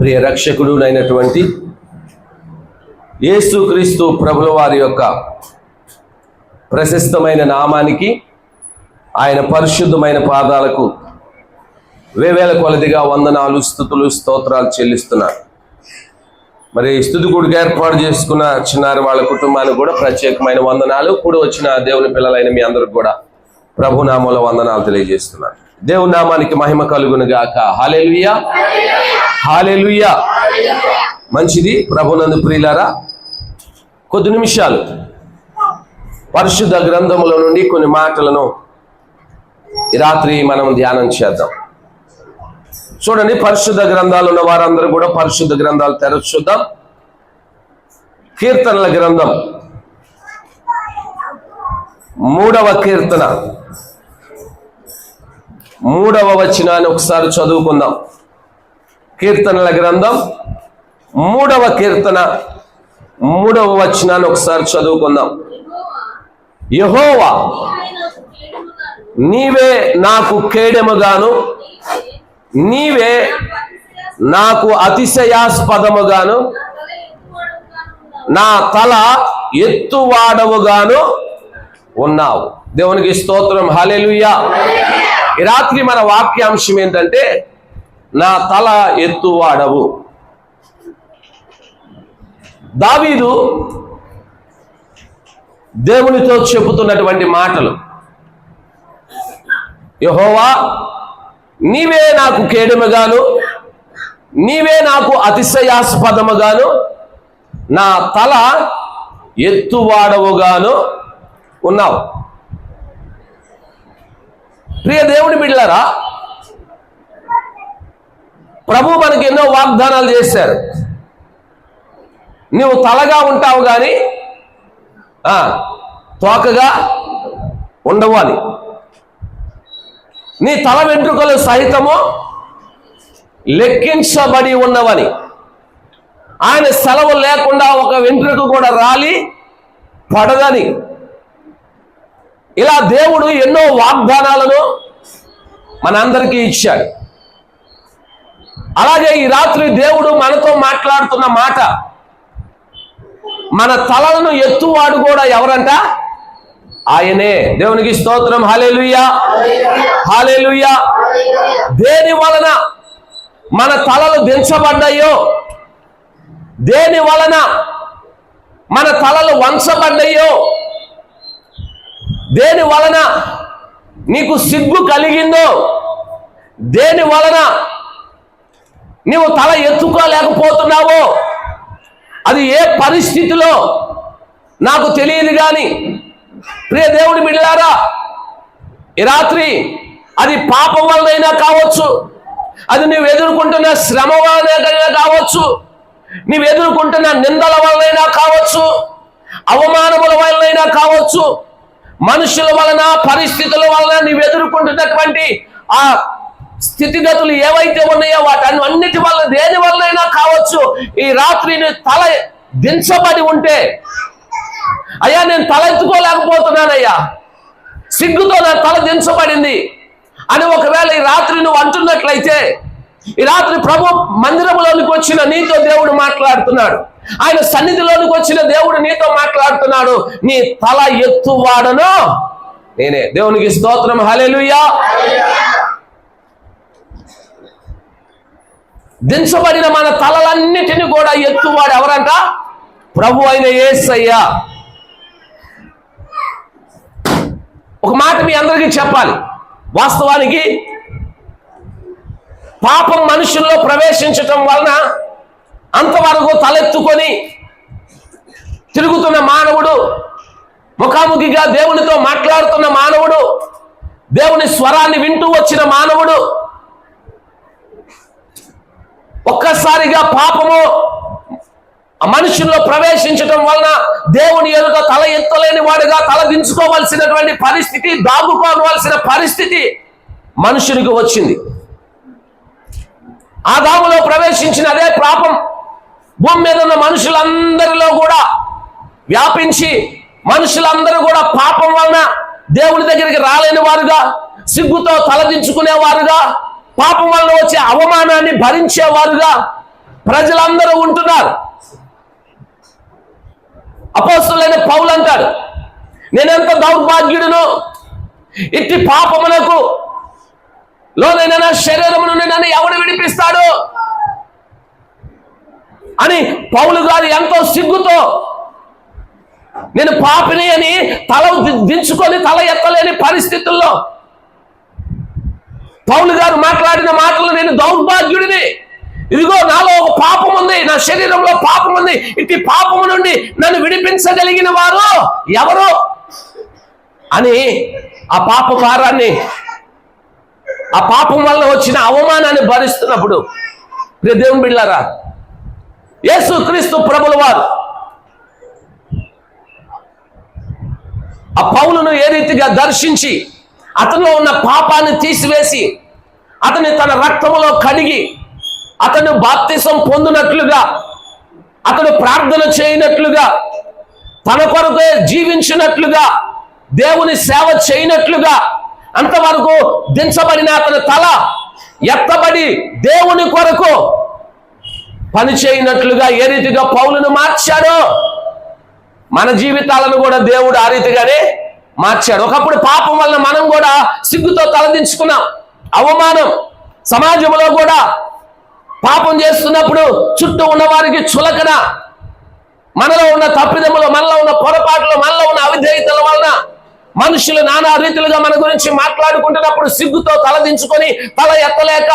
ప్రియ రక్షకుడునైనటువంటి యేసుక్రీస్తు ప్రభుల వారి యొక్క ప్రశస్తమైన నామానికి ఆయన పరిశుద్ధమైన పాదాలకు వేవేల కొలదిగా వందనాలు స్థుతులు స్తోత్రాలు చెల్లిస్తున్నారు మరి స్థుతికుడికి ఏర్పాటు చేసుకున్న చిన్నారి వాళ్ళ కుటుంబానికి కూడా ప్రత్యేకమైన వందనాలు. కూడా వచ్చిన దేవుని పిల్లలైన మీ అందరికి కూడా ప్రభునామంలో వందనాలు తెలియజేస్తున్నాను. దేవుని నామానికి మహిమ కలుగును గాక హాలెలుయా హాలెలుయా మంచిది ప్రభునందు ప్రియులారా. కొద్ది నిమిషాలు. పరిశుద్ధ గ్రంథముల నుండి కొన్ని మాటలను రాత్రి మనం ధ్యానం చేద్దాం. చూడండి పరిశుద్ధ గ్రంథాలు ఉన్న వారందరూ కూడా పరిశుద్ధ గ్రంథాలు తెరచుద్దాం కీర్తనల గ్రంథం. మూడవ కీర్తన. మూడవ వచనాన్ని ఒకసారి చదువుకుందాం. కీర్తనల గ్రంథం మూడవ కీర్తన మూడవ వచనాన్ని ఒకసారి చదువుకుందాం. యహోవా నీవే నాకు కేడెముగాను నీవే నాకు అతిశయాస్పదముగాను నా తల ఎత్తువాడవుగాను ఉన్నావు. దేవునికి స్తోత్రం. హాలేలుయ్యా ఈ రాత్రి మన వాక్యాంశం ఏంటంటే నా తల ఎత్తువాడవు. దావీదు దేవునితో చెబుతున్నటువంటి మాటలు. యహోవా నీవే నాకు కేడుమగాను నీవే నాకు అతిశయాస్పదముగాను నా తల ఎత్తువాడవుగాను ఉన్నావు. ప్రియ దేవుడి బిడ్డలారా ప్రభు మనకి ఎన్నో వాగ్దానాలు చేశారు. నువ్వు తలగా ఉంటావు కానీ తోకగా ఉండవు అని నీ తల వెంట్రుకలు సహితము లెక్కించబడి ఉన్నవని. ఆయన సెలవు లేకుండా ఒక వెంట్రుక కూడా రాలి పడదని. ఇలా దేవుడు ఎన్నో వాగ్దానాలను మనందరికీ ఇచ్చాడు. అలాగే ఈ రాత్రి దేవుడు మనతో మాట్లాడుతున్న మాట మన తలలను ఎత్తువాడు కూడా ఎవరంట? ఆయనే. దేవునికి స్తోత్రం. హాలేలుయ్యా హాలేలుయ్యా దేని వలన మన తలలు దించబడ్డాయో దేని వలన మన తలలు వంచబడ్డాయో దేని వలన నీకు సిగ్గు కలిగిందో దేని వలన నీవు తల ఎత్తుకోలేకపోతున్నావో అది ఏ పరిస్థితిలో నాకు తెలియదు కానీ ప్రియ దేవుడి బిడ్డలారా ఈ రాత్రి అది పాపం వలనైనా కావచ్చు అది నువ్వు ఎదుర్కొంటున్న శ్రమ వలనైనా కావచ్చు నీవు ఎదుర్కొంటున్న నిందల వలనైనా కావచ్చు అవమానముల వలనైనా కావచ్చు మనుషుల వలన పరిస్థితుల వలన నీవు ఎదుర్కొంటున్నటువంటి ఆ స్థితిగతులు ఏవైతే ఉన్నాయో వాటి అన్నిటి వల్ల దేని వల్లైనా కావచ్చు ఈ రాత్రిని తల దించబడి ఉంటే అయ్యా నేను తల ఎత్తుకోలేకపోతున్నానయ్యా. సిగ్గుతో నా తల దించబడింది. అని ఒకవేళ ఈ రాత్రి నువ్వు అంటున్నట్లయితే ఈ రాత్రి ప్రభు మందిరంలోనికి వచ్చిన నీతో దేవుడు మాట్లాడుతున్నాడు. ఆయన సన్నిధిలోనికి వచ్చిన దేవుడు నీతో మాట్లాడుతున్నాడు. నీ తల ఎత్తువాడను నేనే. దేవునికి స్తోత్రం. హలెలుయా దించబడిన మన తలలన్నిటిని కూడా ఎత్తువాడు ఎవరంట? ప్రభు అయిన ఏసయ్యా. ఒక మాట మీ అందరికీ చెప్పాలి. వాస్తవానికి పాపం మనుషుల్లో ప్రవేశించటం వలన అంతవరకు తలెత్తుకొని తిరుగుతున్న మానవుడు ముఖాముఖిగా దేవునితో మాట్లాడుతున్న మానవుడు దేవుని స్వరాన్ని వింటూ వచ్చిన మానవుడు ఒక్కసారిగా పాపము ఆ మనుషుల్లో ప్రవేశించడం వలన దేవుని ఎదుట తల ఎత్తలేని వాడుగా తల దించుకోవలసినటువంటి పరిస్థితి దాగుకోవలసిన పరిస్థితి మనుషునికి వచ్చింది. ఆదాములో ప్రవేశించిన అదే పాపం భూమి మీద ఉన్న మనుషులందరిలో కూడా వ్యాపించి మనుషులందరూ కూడా పాపం వలన దేవుని దగ్గరికి రాలేని వారుగా సిగ్గుతో తలదించుకునేవారుగా పాపం వలన వచ్చే అవమానాన్ని భరించేవారుగా ప్రజలందరూ ఉంటున్నారు. అపోస్తులైన పౌలు అంటాడు నేనెంత దౌర్భాగ్యుడును ఇట్టి పాపమునకు లోనైనా నా శరీరము నుండి నన్ను ఎవడు విడిపిస్తాడు? అని పౌలు గారు ఎంతో సిగ్గుతో నేను పాపిని అని తల దించుకొని తల ఎత్తలేని పరిస్థితుల్లో పౌలు గారు మాట్లాడిన మాటలు నేను దౌర్భాగ్యుడిని. ఇదిగో నాలో ఒక పాపం ఉంది నా శరీరంలో పాపం ఉంది. ఇట్టి పాపము నుండి నన్ను విడిపించగలిగిన వారు ఎవరు? అని ఆ పాప భారాన్ని ఆ పాపం వల్ల వచ్చిన అవమానాన్ని భరిస్తున్నప్పుడు ప్రియ దేవుని బిళ్ళారా యేసు క్రీస్తు ప్రభుల వారు ఆ పౌలను ఏ రీతిగా దర్శించి అతనిలో ఉన్న పాపాన్ని తీసివేసి అతని తన రక్తములో కడిగి అతను బాప్తిసం పొందినట్లుగా అతడు ప్రార్థన చేయనట్లుగా తన కొరకే జీవించినట్లుగా దేవుని సేవ చేయనట్లుగా అంతవరకు దించబడిన అతని తల ఎత్తబడి దేవుని కొరకు పని చేయనట్లుగా ఏ రీతిగా పౌలును మార్చాడో మన జీవితాలను కూడా దేవుడు ఆ రీతిగానే మార్చాడు. ఒకప్పుడు పాపం వలన మనం కూడా సిగ్గుతో తలదించుకున్నాం. అవమానం. సమాజంలో కూడా పాపం చేస్తున్నప్పుడు చుట్టూ ఉన్న వారికి చులకన. మనలో ఉన్న తప్పిదములు మనలో ఉన్న పొరపాట్లు మనలో ఉన్న అవిధేయతల వలన మనుషులు నానా రీతిలుగా మన గురించి మాట్లాడుకుంటున్నప్పుడు సిగ్గుతో తలదించుకొని తల ఎత్తలేక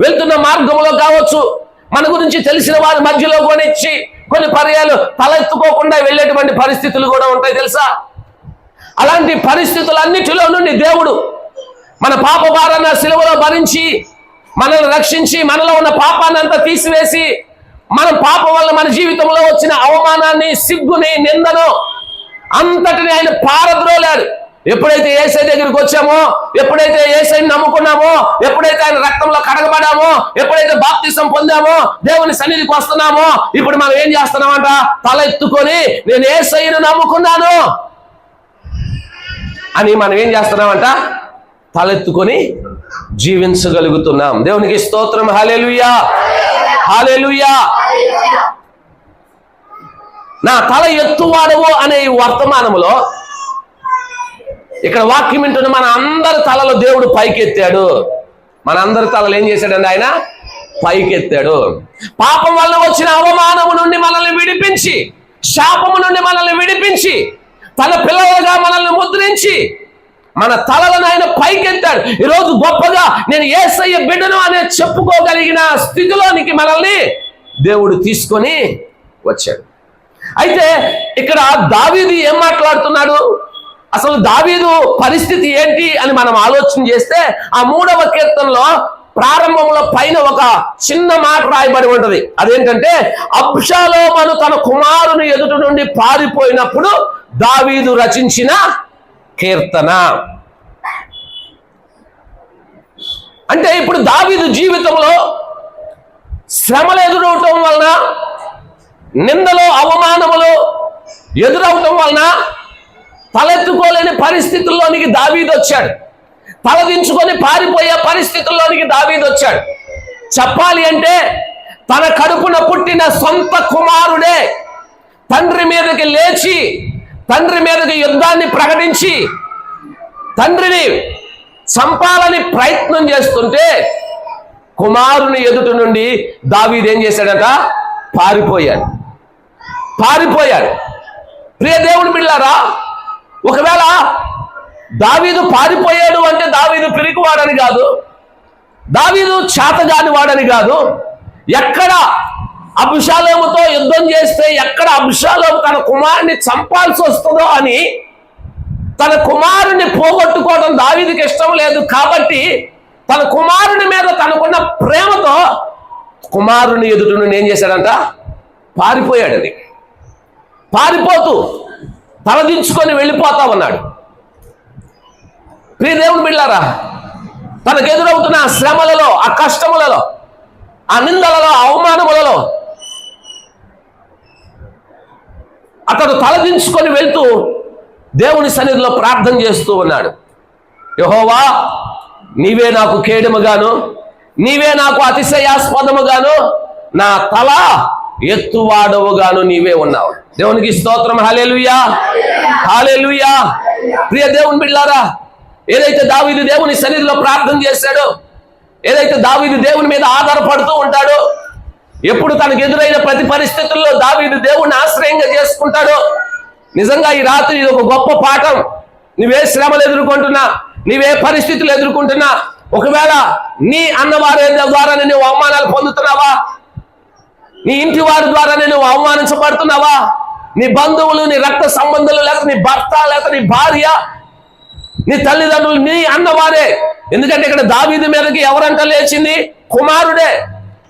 వెళ్తున్న మార్గంలో కావచ్చు. మన గురించి తెలిసిన వారి మధ్యలో కొనిచ్చి కొన్ని పర్యాలు తల ఎత్తుకోకుండా వెళ్ళేటువంటి పరిస్థితులు కూడా ఉంటాయి తెలుసా? అలాంటి పరిస్థితులన్నిటిలో నుండి దేవుడు మన పాప భారాన్ని సిలువలో భరించి మనల్ని రక్షించి మనలో ఉన్న పాపాన్ని అంతా తీసివేసి మన పాపం వల్ల మన జీవితంలో వచ్చిన అవమానాన్ని సిగ్గుని నిందను అంతటిని ఆయన పారద్రోలాడు ఎప్పుడైతే ఏసై దగ్గరికి వచ్చామో ఎప్పుడైతే ఏసైని నమ్ముకున్నామో ఎప్పుడైతే ఆయన రక్తంలో కడగబడామో ఎప్పుడైతే బాప్తిసం పొందామో దేవుని సన్నిధికి వస్తున్నామో ఇప్పుడు మనం ఏం చేస్తున్నామంట? తల ఎత్తుకొని నేను ఏసైను నమ్ముకున్నాను. అని మనం ఏం చేస్తున్నామంట? తలెత్తుకొని జీవించగలుగుతున్నాం. దేవునికి స్తోత్రం. హాలేలుయా హాలేలుయా నా తల ఎత్తువాడవు అనే ఈ వర్తమానములో ఇక్కడ వాక్యం వింటున్న మన అందరి తలలో దేవుడు పైకెత్తాడు. మన అందరి తలలు ఏం చేశాడండి ఆయన? పైకెత్తాడు. పాపం వల్ల వచ్చిన అవమానము నుండి మనల్ని విడిపించి శాపము నుండి మనల్ని విడిపించి తన పిల్లలుగా మనల్ని ముద్రించి మన తలలను ఆయన పైకెత్తాడు. ఈరోజు గొప్పగా నేను ఏసయ్య బిడ్డను అనే చెప్పుకోగలిగిన స్థితిలోనికి మనల్ని దేవుడు తీసుకొని వచ్చాడు. అయితే ఇక్కడ దావీది ఏం మాట్లాడుతున్నాడు? అసలు దావీదు పరిస్థితి ఏంటి అని మనం ఆలోచన చేస్తే ఆ మూడవ కీర్తనలో ప్రారంభంలో పైన ఒక చిన్న మాట రాయబడి ఉంటది. అదేంటంటే అబ్షాలోమను తన కుమారుని ఎదుట నుండి పారిపోయినప్పుడు దావీదు రచించిన కీర్తన. అంటే ఇప్పుడు దావీదు జీవితంలో శ్రమలు ఎదురవటం వలన నిందలో అవమానములు ఎదురవటం వలన తలెత్తుకోలేని పరిస్థితుల్లోనికి దావీదు వచ్చాడు. తలదించుకొని పారిపోయే పరిస్థితుల్లోనికి దావీదు వచ్చాడు. చెప్పాలి అంటే తన కడుపున పుట్టిన సొంత కుమారుడే తండ్రి మీదకి లేచి తండ్రి మీదకి యుద్ధాన్ని ప్రకటించి తండ్రిని చంపాలని ప్రయత్నం చేస్తుంటే కుమారుని ఎదుటి నుండి దావీదేం చేశాడట? పారిపోయాడు. పారిపోయాడు ప్రియ దేవుడు బిళ్ళారా ఒకవేళ దావీదు పారిపోయాడు అంటే దావీదు పిరికివాడని కాదు దావీదు చేతగాని వాడని కాదు ఎక్కడ అభిషాలముతో యుద్ధం చేస్తే ఎక్కడ అభిషాలోము తన కుమారుని చంపాల్సి వస్తుందో అని తన కుమారుని పోగొట్టుకోవడం దావీదికి ఇష్టం లేదు. కాబట్టి తన కుమారుని మీద తనకున్న ప్రేమతో కుమారుని ఎదుటను ఏం చేశాడంట? పారిపోయాడని పారిపోతూ తలదించుకొని వెళ్ళిపోతా ఉన్నాడు ప్రియ దేవుని బిళ్ళారా తనకు ఎదురవుతున్న ఆ శ్రమలలో ఆ కష్టములలో ఆ నిందలలో అవమానములలో అతడు తలదించుకొని వెళ్తూ దేవుని సన్నిధిలో ప్రార్థన చేస్తూ ఉన్నాడు. యహోవా నీవే నాకు కేడుముగాను నీవే నాకు అతిశయాస్పదముగాను నా తల ఎత్తువాడవుగాను నీవే ఉన్నావు. దేవునికి స్తోత్రం. హాలేలుయా హాలేలుయా ప్రియ దేవుని బిడ్డారా ఏదైతే దావీదు దేవుని సన్నిధిలో ప్రార్థన చేశాడో ఏదైతే దావీదు దేవుని మీద ఆధారపడుతూ ఉంటాడో ఎప్పుడు తనకు ఎదురైన ప్రతి పరిస్థితుల్లో దావీదు దేవుణ్ణి ఆశ్రయంగా చేసుకుంటాడో నిజంగా ఈ రాత్రి ఇది ఒక గొప్ప పాఠం. నువ్వే శ్రమలు ఎదుర్కొంటున్నా నీవే పరిస్థితులు ఎదుర్కొంటున్నా ఒకవేళ నీ అన్నవారి ద్వారా నువ్వు అవమానాలు పొందుతున్నావా? నీ ఇంటి వారి ద్వారా నువ్వు అవమానించబడుతున్నావా? నీ బంధువులు నీ రక్త సంబంధాలు లేక నీ భర్త లేక నీ భార్య నీ తల్లిదండ్రులు నీ అన్నవారే ఎందుకంటే ఇక్కడ దావీది మీదకి ఎవరంట లేచింది? కుమారుడే.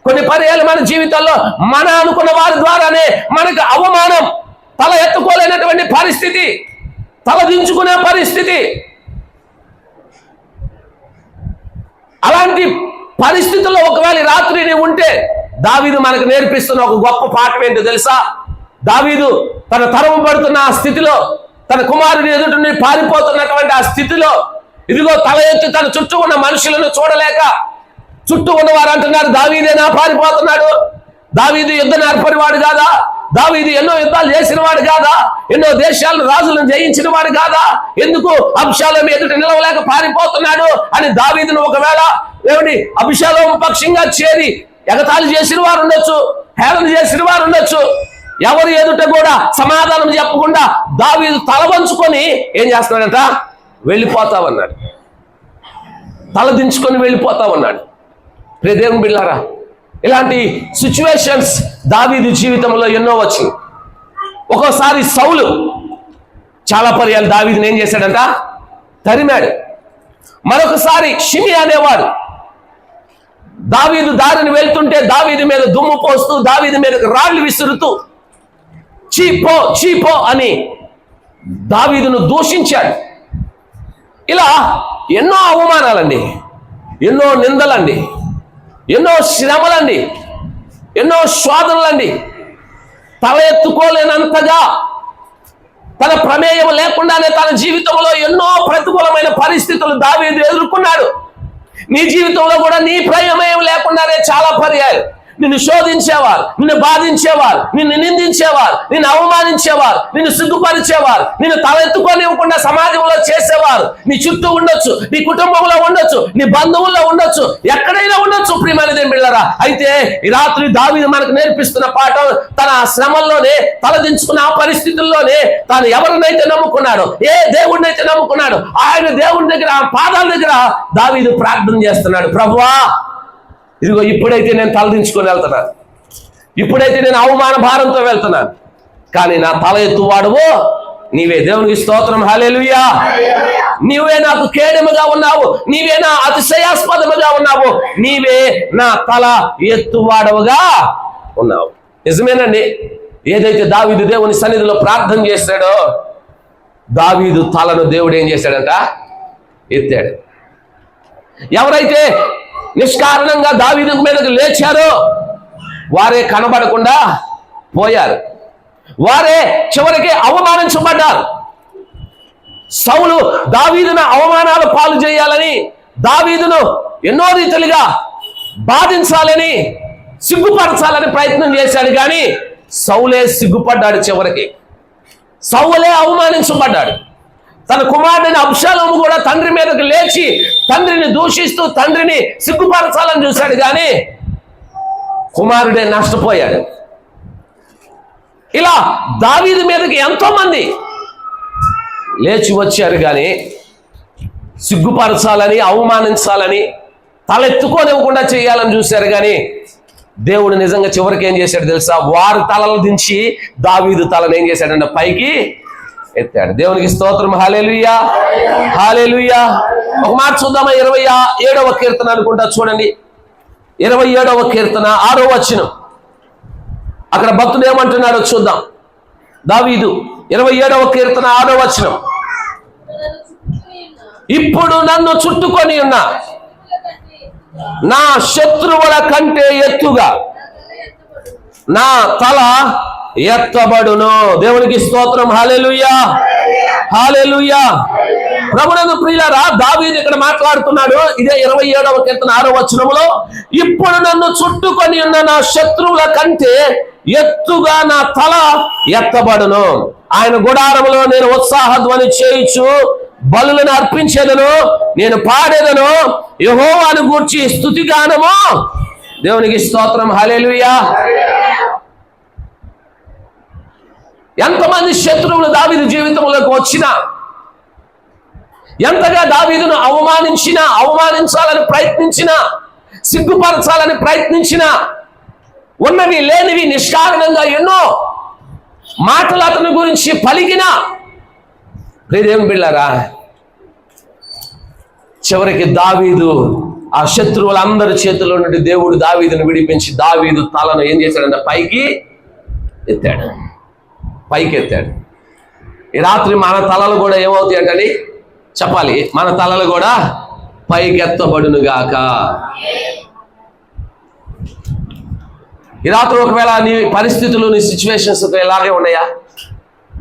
కొన్ని పర్యాలు మన జీవితంలో మన అనుకున్న వారి ద్వారానే మనకు అవమానం తల ఎత్తుకోలేనటువంటి పరిస్థితి తల దించుకునే పరిస్థితి. అలాంటి పరిస్థితుల్లో ఒకవేళ రాత్రి నీవు ఉంటే దావీదు మనకు నేర్పిస్తున్న ఒక గొప్ప పాఠం ఏంటో తెలుసా? దావీదు తన తరము పడుతున్న ఆ స్థితిలో తన కుమారుని ఎదుటి పారిపోతున్నటువంటి ఆ స్థితిలో ఇదిగో తల ఎత్తి తన చుట్టూ ఉన్న మనుషులను చూడలేక చుట్టూ ఉన్న వారు అంటున్నారు దావీదేనా పారిపోతున్నాడు. దావీదు యుద్ధ నేర్పని వాడు కాదా? దావీది ఎన్నో యుద్ధాలు చేసిన వాడు కాదా? ఎన్నో దేశాలను రాజులను జయించిన వాడు కాదా? ఎందుకు అంశాలం ఎదుట నిలవలేక పారిపోతున్నాడు? అని దావీదును ఒకవేళ ఏమిటి అభిషాలం పక్షంగా చేరి ఎగతాళి చేసిన వారు ఉండొచ్చు హేళన చేసిన వారు ఉండొచ్చు. ఎవరు ఎదుట కూడా సమాధానం చెప్పకుండా దావీదు తలవంచుకొని ఏం చేస్తున్నాడంట? వెళ్ళిపోతావన్నాడు. తల దించుకొని వెళ్ళిపోతావన్నాడు. ప్రియ దేవుని బిళ్ళారా ఇలాంటి సిచ్యువేషన్స్ దావీదు జీవితంలో ఎన్నో వచ్చింది ఒక్కోసారి సౌలు చాలా పర్యాలు దావీదుని ఏం చేశాడంట? తరిమాడు. మరొకసారి షిమి అనేవాడు దావీదు దారిని వెళ్తుంటే దావీదు మీద దుమ్ము పోస్తూ దావీదు మీద రాళ్ళు విసురుతూ చీపో చీపో అని దావీదును దూషించాడు. ఇలా ఎన్నో అవమానాలండి ఎన్నో నిందలండి ఎన్నో శ్రమలండి ఎన్నో శోధనలండి. తల ఎత్తుకోలేనంతగా తన ప్రమేయం లేకుండానే తన జీవితంలో ఎన్నో ప్రతికూలమైన పరిస్థితులు దావీదు ఎదుర్కొన్నాడు. నీ జీవితంలో కూడా నీ ప్రమేయం లేకుండానే చాలా పర్యాలు నిన్ను శోధించేవారు నిన్ను బాధించేవారు నిన్ను నిందించేవారు నిన్ను అవమానించేవారు నిన్ను సిగ్గుపరిచేవారు నిన్ను తలెత్తుకోనివ్వకుండా సమాజంలో చేసేవారు. నీ చుట్టూ ఉండొచ్చు నీ కుటుంబంలో ఉండొచ్చు నీ బంధువుల్లో ఉండొచ్చు ఎక్కడైనా ఉండొచ్చు ప్రియమైన బిళ్ళరా. అయితే ఈ రాత్రి దావి మనకు నేర్పిస్తున్న పాఠం తన శ్రమల్లోనే తలదించుకున్న ఆ పరిస్థితుల్లోనే తాను ఎవరినైతే నమ్ముకున్నాడో ఏ దేవుడినైతే నమ్ముకున్నాడు ఆయన దేవుడి దగ్గర ఆ పాదాల దగ్గర దావీదు ప్రార్థన చేస్తున్నాడు. ప్రభువా ఇదిగో ఇప్పుడైతే నేను తలదించుకొని వెళ్తున్నాను ఇప్పుడైతే నేను అవమాన భారంతో వెళ్తున్నాను కానీ నా తల ఎత్తువాడువో నీవే దేవునికి స్తోత్రం. హాలేలుయా నీవే నాకు కేడముగా ఉన్నావు. నీవే నా అతిశయాస్పదముగా ఉన్నావు. నీవే నా తల ఎత్తువాడవుగా ఉన్నావు. నిజమేనండి. ఏదైతే దావీదు దేవుని సన్నిధిలో ప్రార్థన చేశాడో దావీదు తలను దేవుడు ఏం చేశాడంట? ఎత్తాడు. ఎవరైతే నిష్కారణంగా దావీదు మీదకి లేచారో. వారే కనబడకుండా పోయారు. వారే చివరికి అవమానించబడ్డారు. సౌలు దావీదును అవమానాలు పాలు చేయాలని దావీదును ఎన్నో రీతిలుగా బాధించాలని సిగ్గుపరచాలని ప్రయత్నం చేశాడు. కానీ సౌలే సిగ్గుపడ్డాడు చివరికి. సౌలే అవమానించబడ్డాడు. తన కుమారుడిని అబ్షాలోము కూడా తండ్రి మీదకు లేచి తండ్రిని దూషిస్తూ తండ్రిని సిగ్గుపరచాలని చూశాడు. కానీ కుమారుడే నష్టపోయాడు. ఇలా దావీదు మీదకి ఎంతో మంది లేచి వచ్చారు కానీ సిగ్గుపరచాలని అవమానించాలని తలెత్తుకోనివ్వకుండా చేయాలని చూశారు కానీ దేవుడు నిజంగా చివరికి ఏం చేశాడు తెలుసా? వారి తలలు దించి దావీదు తలను ఏం చేశాడంటే పైకి ఎత్తాడు. దేవునికి స్తోత్రం. హాలేలుయ్యా హాలేలుయ్యా ఒక మాట చూద్దామా? ఇరవై ఏడవ కీర్తన అనుకుంటా చూడండి. ఇరవై ఏడవ కీర్తన ఆరో వచనం. అక్కడ భక్తుడు ఏమంటున్నాడో చూద్దాం. దావీదు ఇరవై ఏడవ కీర్తన ఆరో వచనం. ఇప్పుడు నన్ను చుట్టుకొని ఉన్న నా శత్రువుల కంటే ఎత్తుగా నా తల ఎత్తబడును. దేవునికి స్తోత్రం. హాలేలుయ్యా హాలెలుయా ప్రభునందు ప్రియులారా దావీదు ఇక్కడ మాట్లాడుతున్నాడు. ఇదే ఇరవై ఏడవ కీర్తన ఆరో వచనంలో ఇప్పుడు నన్ను చుట్టుకొని ఉన్న నా శత్రువుల కంటే ఎత్తుగా నా తల ఎత్తబడును. ఆయన గుడారములో నేను ఉత్సాహ ధ్వని చేయించు బలులను అర్పించేదను. నేను పాడేదను. యహోవాను గూర్చి స్థుతిగానము. దేవునికి స్తోత్రం. హల్లెలూయా. ఎంతమంది శత్రువులు దావీదు జీవితంలోకి వచ్చినా ఎంతగా దావీదును అవమానించినా అవమానించాలని ప్రయత్నించినా సిగ్గుపరచాలని ప్రయత్నించినా ఉన్నవి లేనివి నిష్కారణంగా ఎన్నో మాటలు అతని గురించి పలికిన ప్రేదేం బిళ్ళరా చివరికి దావీదు ఆ శత్రువులందరి చేతిలో నుండి దేవుడు దావీదును విడిపించి దావీదు తలను ఏం చేశాడంటే పైకి ఎత్తాడు. పైకెత్తాడు. ఈ రాత్రి మన తలలు కూడా ఏమవుతాయి అంటే చెప్పాలి. మన తలలు కూడా పైకెత్తబడునుగాక. ఈ రాత్రి ఒకవేళ నీ పరిస్థితులు నీ సిచ్యువేషన్స్ ఇలాగే ఉన్నాయా?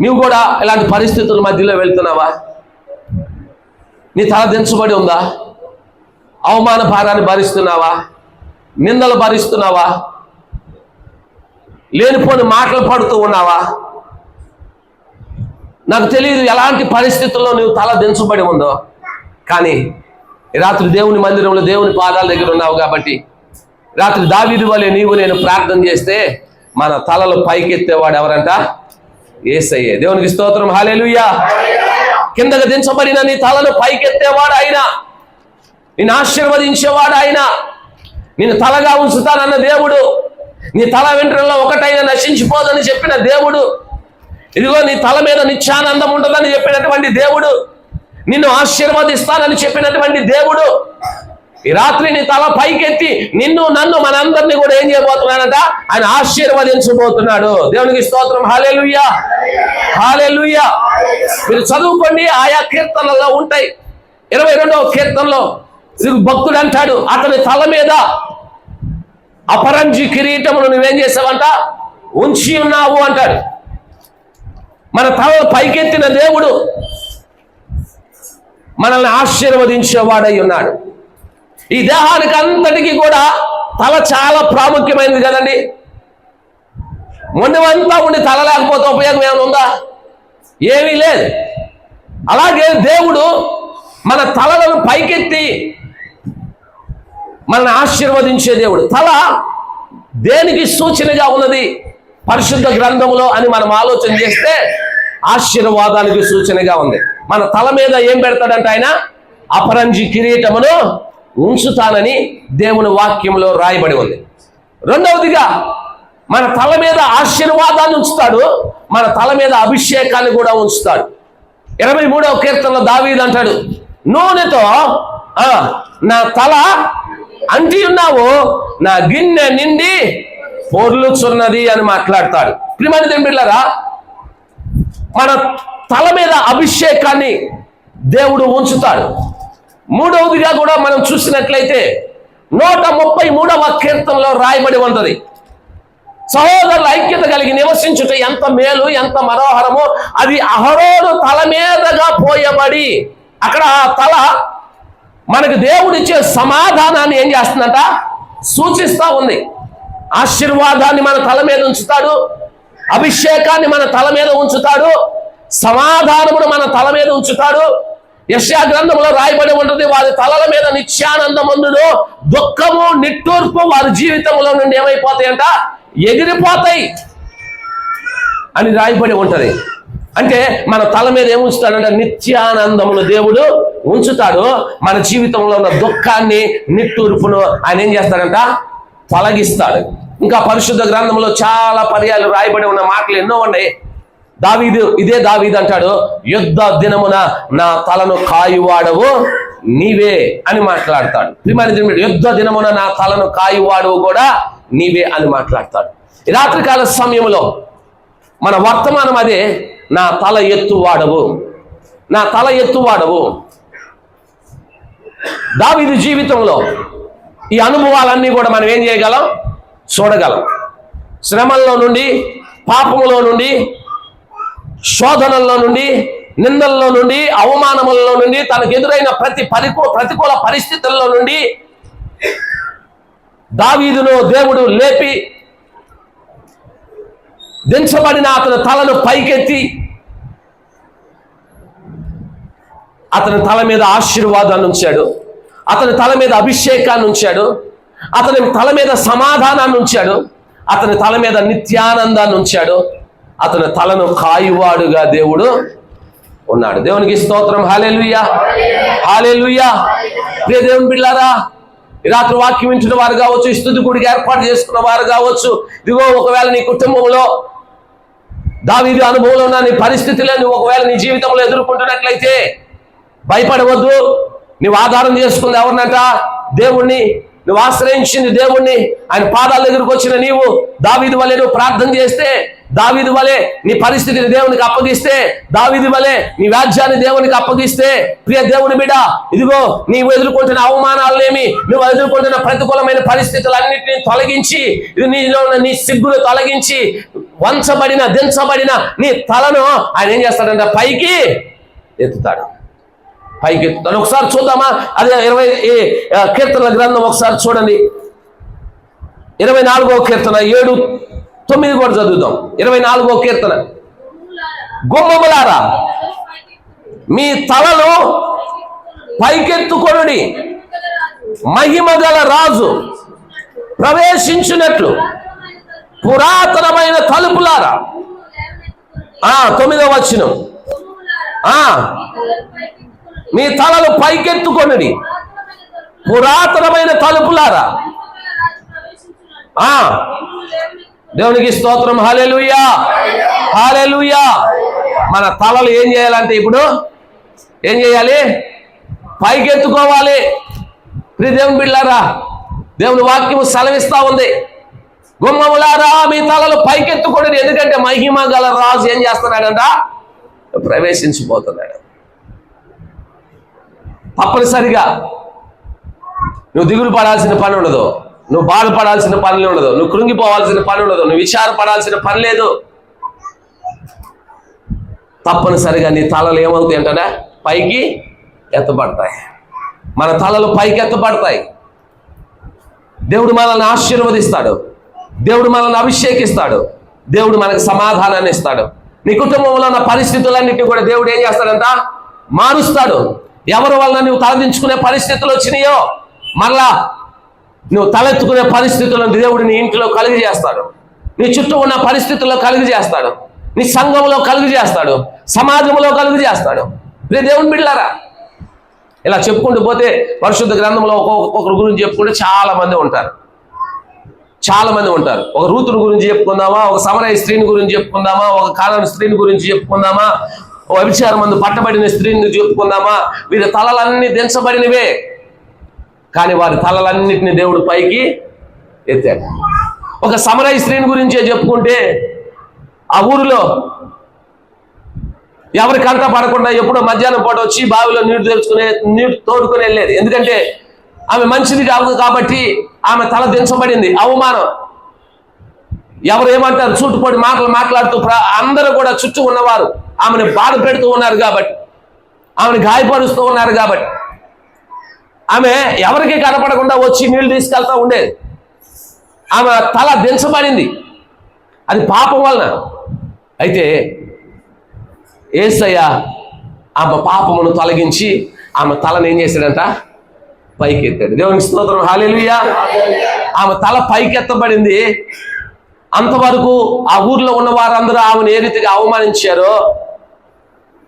నీవు కూడా ఇలాంటి పరిస్థితుల మధ్యలో వెళ్తున్నావా? నీ తల దించబడి ఉందా? అవమాన భారాన్ని భరిస్తున్నావా? నిందలు భరిస్తున్నావా? లేనిపోని మాటలు పడుతూ ఉన్నావా? నాకు తెలియదు ఎలాంటి పరిస్థితుల్లో నువ్వు తల దించబడి ఉందో. కానీ రాత్రి దేవుని మందిరంలో దేవుని పాదాల దగ్గర ఉన్నావు కాబట్టి రాత్రి దావీదు వలె నీవు నేను ప్రార్థన చేస్తే మన తలలు పైకెత్తేవాడు ఎవరంట? ఏసయ్యే. దేవునికి స్తోత్రం. హాలేలుయ్యా కిందకు దించబడిన నీ తలను పైకెత్తేవాడు ఆయన. నిన్ను ఆశీర్వదించేవాడు ఆయన. నిన్ను తలగా ఉంచుతానన్న దేవుడు. నీ తల వెంట్రుల్లో ఒకటైనా నశించిపోదని చెప్పిన దేవుడు. ఇదిగో నీ తల మీద నిత్యానందం ఉంటుందని చెప్పినటువంటి దేవుడు నిన్ను ఆశీర్వదిస్తానని చెప్పినటువంటి దేవుడు ఈ రాత్రి నీ తల పైకెత్తి నిన్ను నన్ను మనందరినీ కూడా ఏం చేయబోతున్నాడంట? ఆయన ఆశీర్వదించబోతున్నాడు. దేవునికి స్తోత్రం. హాలేలుయ్యా హాలేలుయ్యా మీరు చదువుకోండి ఆయా కీర్తనల్లో ఉంటాయి. ఇరవై రెండవ కీర్తనలో భక్తుడు అంటాడు అతని తల మీద అపరంజి కిరీటమును నువ్వేం చేసావంట? ఉంచి ఉన్నావు అంటాడు. మన తల పైకెత్తిన దేవుడు మనల్ని ఆశీర్వదించేవాడై ఉన్నాడు. ఈ దేహానికి అంతటికీ కూడా తల చాలా ప్రాముఖ్యమైనది కదండి. మొండమంతా ఉండి తల లేకపోతే ఉపయోగం ఏమైనా ఉందా? ఏమీ లేదు. అలాగే దేవుడు మన తలలను పైకెత్తి మనల్ని ఆశీర్వదించే దేవుడు. తల దేనికి సూచనగా ఉన్నది? పరిశుద్ధ గ్రంథములో అని మనం ఆలోచన చేస్తే ఆశీర్వాదానికి సూచనగా ఉంది. మన తల మీద ఏం పెడతాడంట ఆయన? అపరంజి కిరీటమును ఉంచుతానని దేవుని వాక్యంలో రాయబడి ఉంది. రెండవదిగా మన తల మీద ఆశీర్వాదాన్ని ఉంచుతాడు మన తల మీద అభిషేకాన్ని కూడా ఉంచుతాడు. ఇరవై మూడవ కీర్తనలో దావీదు అంటాడు నూనెతో నా తల అంటి ఉన్నావు నా గిన్నె నిండి పొర్లుచున్నది అని మాట్లాడతాడు. ప్రిమణి తండ్రిలారా మన తల మీద అభిషేకాన్ని దేవుడు ఉంచుతాడు. మూడవదిగా కూడా మనం చూసినట్లయితే నూట ముప్పై మూడవ కీర్తనలో రాయబడి ఉన్నది. సహోదరుల ఐక్యత కలిగి నివసించుట ఎంత మేలు ఎంత మనోహరమో అది అహరోను తల మీదగా పోయబడి అక్కడ ఆ తల మనకు దేవుడిచ్చే సమాధానాన్ని ఏం చేస్తుందంట? సూచిస్తా ఉంది. ఆశీర్వాదాన్ని మన తల మీద ఉంచుతాడు అభిషేకాన్ని మన తల మీద ఉంచుతాడు సమాధానమును మన తల మీద ఉంచుతాడు. యశా గ్రంథంలో రాయబడి ఉంటుంది వారి తలల మీద నిత్యానందమందును దుఃఖము నిట్టూర్పు వారి జీవితంలో నుండి ఏమైపోతాయంట? ఎగిరిపోతాయి అని రాయబడి ఉంటది. అంటే మన తల మీద ఏముంచుతాడంటే నిత్యానందమును దేవుడు ఉంచుతాడు. మన జీవితంలో ఉన్న దుఃఖాన్ని నిట్టూర్పును ఆయన ఏం చేస్తాడంట? తొలగిస్తాడు ఇంకా పరిశుద్ధ గ్రంథంలో చాలా పర్యాలు రాయబడి ఉన్న మాటలు ఎన్నో ఉన్నాయి. దావీదు ఇదే దావీదు అంటాడు యుద్ధ దినమున నా తలను కాయువాడవు నీవే అని మాట్లాడతాడు. ప్రిమాని యుద్ధ దినమున నా తలను కాయువాడవు కూడా నీవే అని మాట్లాడతాడు. రాత్రికాల సమయంలో మన వర్తమానం అదే నా తల ఎత్తువాడవు నా తల ఎత్తువాడవు. దావీదు జీవితంలో ఈ అనుభవాలన్నీ కూడా మనం ఏం చేయగలం? చూడగలం. శ్రమల్లో నుండి పాపంలో నుండి శోధనల్లో నుండి నిందల్లో నుండి అవమానములలో నుండి తనకు ఎదురైన ప్రతి పరికూ ప్రతికూల పరిస్థితుల్లో నుండి దావీదును దేవుడు లేపి దించబడిన అతని తలను పైకెత్తి అతని తల మీద ఆశీర్వాదాన్ని ఉంచాడు. అతని తల మీద అభిషేకాన్ని ఉంచాడు. అతని తల మీద సమాధానాన్ని ఉంచాడు. అతని తల మీద నిత్యానందాన్ని ఉంచాడు. అతని తలను కాయువాడుగా దేవుడు ఉన్నాడు. దేవునికి స్తోత్రం. హాలేలుయ్యా హాలేలుయ్యా ప్రియ దేవుని బిళ్ళారా రాత్రి వాక్యం వింటున్న వారు కావచ్చు స్థుతి గుడికి ఏర్పాటు చేసుకున్న వారు కావచ్చు ఇదిగో ఒకవేళ నీ కుటుంబంలో దావీది అనుభవంలో ఉన్న నీ పరిస్థితిలో నువ్వు ఒకవేళ నీ జీవితంలో ఎదుర్కొంటున్నట్లయితే భయపడవద్దు. నువ్వు ఆధారం చేసుకుంది ఎవరినంట? దేవుణ్ణి. నువ్వు ఆశ్రయించింది దేవుణ్ణి. ఆయన పాదాల దగ్గరకు వచ్చిన నీవు దావీది వలె నువ్వు ప్రార్థన చేస్తే దావీది వలె నీ పరిస్థితిని దేవునికి అప్పగిస్తే దావీది వలె నీ వ్యాజ్యాన్ని దేవునికి అప్పగిస్తే ప్రియ దేవుని బిడ ఇదిగో నీవు ఎదుర్కొంటున్న అవమానాలనేమి నువ్వు ఎదుర్కొంటున్న ప్రతికూలమైన పరిస్థితులన్నింటినీ తొలగించి ఇది నీలో ఉన్న నీ సిగ్గును తొలగించి వంచబడిన దించబడిన నీ తలను ఆయన ఏం చేస్తాడంటే? పైకి ఎత్తుతాడు. పైకి ఎత్తుతాను. ఒకసారి చూద్దామా? అదే ఇరవై కీర్తన గ్రంథం ఒకసారి చూడండి. ఇరవై నాలుగో కీర్తన ఏడు తొమ్మిది కూడా చదువుదాం. ఇరవై నాలుగో కీర్తన. గుమ్మములారా మీ తలలో పైకెత్తుకొనుడి. మహిమ గల రాజు ప్రవేశించినట్లు. పురాతనమైన తలుపులారా. ఆ తొమ్మిదో వచ్చినం ఆ మీ తలలు పైకెత్తుకొనుడి పురాతనమైన తలుపులారా. ఆ. దేవునికి స్తోత్రం. హాలేలుయ్యా హాలేలుయ్యా మన తలలు ఏం చేయాలంటే ఇప్పుడు ఏం చేయాలి? పైకెత్తుకోవాలి. ప్రియ బిళ్ళారా దేవుని వాక్యము సెలవిస్తా ఉంది. గుమ్మములారా మీ తలలు పైకెత్తుకోండి ఎందుకంటే మహిమ గల రాజు ఏం చేస్తున్నాడంట? ప్రవేశించిపోతున్నాడు. తప్పనిసరిగా నువ్వు దిగులు పడాల్సిన పని ఉండదు. నువ్వు బాధపడాల్సిన పని ఉండదు. నువ్వు కృంగిపోవాల్సిన పని ఉండదు. నువ్వు విచారపడాల్సిన పని లేదు. తప్పనిసరిగా నీ తలలు ఏమవుతాయి అంటనే? పైకి ఎత్తబడతాయి. మన తలలు పైకి ఎత్తబడతాయి. దేవుడు మనల్ని ఆశీర్వదిస్తాడు. దేవుడు మనల్ని అభిషేకిస్తాడు. దేవుడు మనకు సమాధానాన్ని ఇస్తాడు. నీ కుటుంబంలో ఉన్న పరిస్థితులన్నిటిని కూడా దేవుడు ఏం చేస్తాడంట? మారుస్తాడు. ఎవరి వలన నువ్వు తలదించుకునే పరిస్థితులు వచ్చినాయో మరలా నువ్వు తలెత్తుకునే పరిస్థితులను దేవుడు నీ ఇంట్లో కలుగు చేస్తాడు. నీ చుట్టూ ఉన్న పరిస్థితుల్లో కలుగు చేస్తాడు. నీ సంఘంలో కలుగు చేస్తాడు. సమాజంలో కలుగు చేస్తాడు. రే దేవుని బిడ్డారా ఇలా చెప్పుకుంటూ పోతే పరిశుద్ధ గ్రంథంలో ఒక్కొక్కరి గురించి చెప్పుకుంటే చాలా మంది ఉంటారు. చాలా మంది ఉంటారు. ఒక రూతుని గురించి చెప్పుకుందామా? ఒక సమరయ స్త్రీని గురించి చెప్పుకుందామా? ఒక కాలం స్త్రీని గురించి చెప్పుకుందామా? వ్యభిచారం మందు పట్టబడిన స్త్రీని చెప్పుకుందామా వీరి తలలన్నీ దించబడినవే. కానీ వారి తలలన్నింటినీ దేవుడు పైకి ఎత్తాడు. ఒక సమరయ స్త్రీని గురించే చెప్పుకుంటే ఆ ఊరిలో ఎవరికంతా పడకుండా ఎప్పుడో మధ్యాహ్నం పూట వచ్చి బావిలో నీరు తెచ్చుకునే నీరు తోడుకొని వెళ్ళేది. ఎందుకంటే ఆమె మంచిది కాదు కాబట్టి ఆమె తల దించబడింది. అవమానం. ఎవరు ఏమంటారు? చుట్టుపడి మాటలు మాట్లాడుతూ ప్ర- అందరూ కూడా చుట్టూ ఉన్నవారు. ఆమెను బాధ పెడుతూ ఉన్నారు కాబట్టి ఆమెను గాయపరుస్తూ ఉన్నారు కాబట్టి. ఆమె ఎవరికి కనపడకుండా వచ్చి నీళ్ళు తీసుకెళ్తా ఉండేది. ఆమె తల దించబడింది. అది పాపం వలన. అయితే ఏసయ్య ఆమె పాపమును తొలగించి ఆమె తలను ఏం చేశాడంట? పైకి ఎత్తాడు దేవునికి స్తోత్రం. హాలేలుయ్యా ఆమె తల పైకెత్తబడింది. అంతవరకు ఆ ఊర్లో ఉన్న వారందరూ ఆమెను ఏ రీతిగా అవమానించారో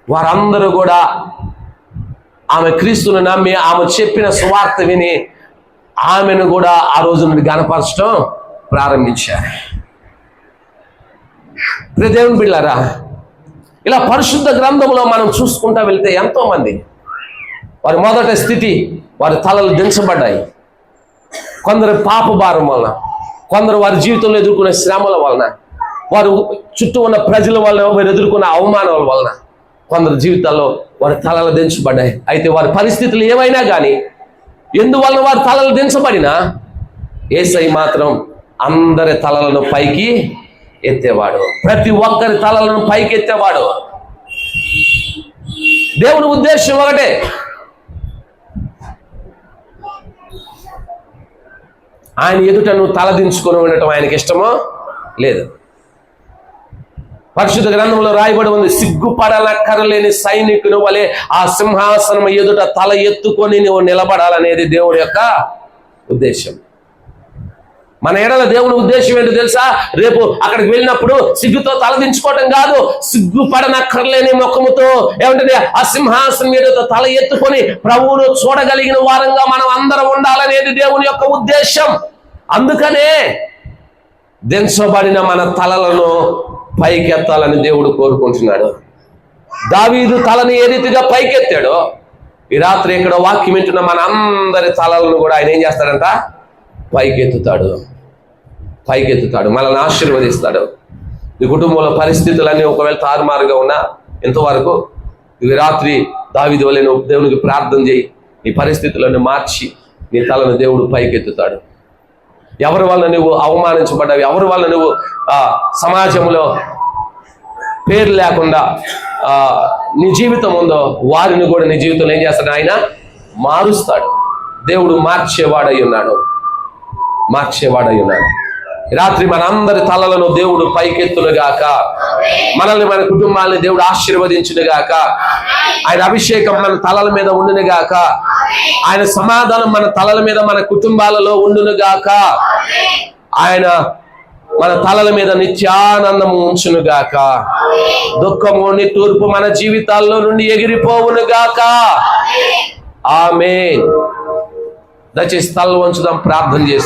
వారందరూ కూడా ఆమె క్రీస్తును నమ్మి ఆమె చెప్పిన సువార్త విని ఆమెను కూడా ఆ రోజు నుండి గనపరచడం ప్రారంభించారు. దేవుని బిళ్ళారా ఇలా పరిశుద్ధ గ్రంథంలో మనం చూసుకుంటా వెళ్తే ఎంతో మంది వారి మొదట స్థితి వారి తలలు దించబడ్డాయి. కొందరు పాప భారం వలన కొందరు వారి జీవితంలో ఎదుర్కొనే శ్రమల వలన వారు చుట్టూ ఉన్న ప్రజల వలన వారు ఎదుర్కొన్న అవమానాల వలన కొందరు జీవితాల్లో వారి తలలు దించబడ్డాయి. అయితే వారి పరిస్థితులు ఏమైనా కానీ ఎందువలన వారి తలలు దించబడినా ఏసై మాత్రం అందరి తలలను పైకి ఎత్తేవాడు. ప్రతి ఒక్కరి తలలను పైకి ఎత్తేవాడు దేవుని ఉద్దేశం ఒకటే ఆయన ఎదుట నువ్వు తలదించుకొని ఉండటం ఆయనకి ఇష్టమో? లేదు. పరిశుద్ధ గ్రంథంలో రాయబడి ఉంది సిగ్గుపడనక్కరలేని సైనికుని వలె ఆ సింహాసనం ఎదుట తల ఎత్తుకొని నువ్వు నిలబడాలనేది దేవుడి యొక్క ఉద్దేశం. మన ఏడల దేవుని ఉద్దేశం ఏంటో తెలుసా? రేపు అక్కడికి వెళ్ళినప్పుడు సిగ్గుతో తలదించుకోవటం కాదు. సిగ్గుపడనక్కర్లేని ముఖముతో ఏమంటే ఆ సింహాసనం మీద తల ఎత్తుకొని ప్రభువును చూడగలిగిన వారంగా మనం అందరం ఉండాలనేది దేవుని యొక్క ఉద్దేశం. అందుకనే దించబడిన మన తలలను పైకెత్తాలని దేవుడు కోరుకుంటున్నాడు. దావీదు తలని ఏ రీతిగా పైకెత్తాడో ఈ రాత్రి ఇక్కడ వాక్యం వింటున్న మన అందరి తలలను కూడా ఆయన ఏం చేస్తాడంట? పైకెత్తుతాడు. పైకెత్తుతాడు. మనల్ని ఆశీర్వదిస్తాడు. ఈ కుటుంబంలో పరిస్థితులన్నీ ఒకవేళ తారుమారుగా ఉన్నా ఇంతవరకు ఇవి రాత్రి దావిది వల్ల దేవునికి ప్రార్థన చేయి. నీ పరిస్థితులను మార్చి నీ తలను దేవుడు పైకెత్తుతాడు. ఎవరి వల్ల నువ్వు అవమానించబడ్డావు? ఎవరి వల్ల నువ్వు సమాజంలో పేరు లేకుండా నీ జీవితం ఉందో వారిని కూడా నీ జీవితంలో ఏం చేస్తాడు? ఆయన మారుస్తాడు. దేవుడు మార్చేవాడై ఉన్నాడు. మార్చేవాడై ఉన్నాడు రాత్రి మనందరి తలలను దేవుడు పైకెత్తునుగాక. మనల్ని మన కుటుంబాన్ని దేవుడు ఆశీర్వదించునుగాక. ఆయన అభిషేకం మన తలల మీద ఉండునుగాక. ఆయన సమాధానం మన తలల మీద మన కుటుంబాలలో ఉండునుగాక. ఆయన మన తలల మీద నిత్యానందము ఉంచునుగాక. దుఃఖము నిట్టూర్పు మన జీవితాల్లో నుండి ఎగిరిపోవునుగాక. ఆమె దయచేసి తల వంచుదాం ప్రార్థన చేసి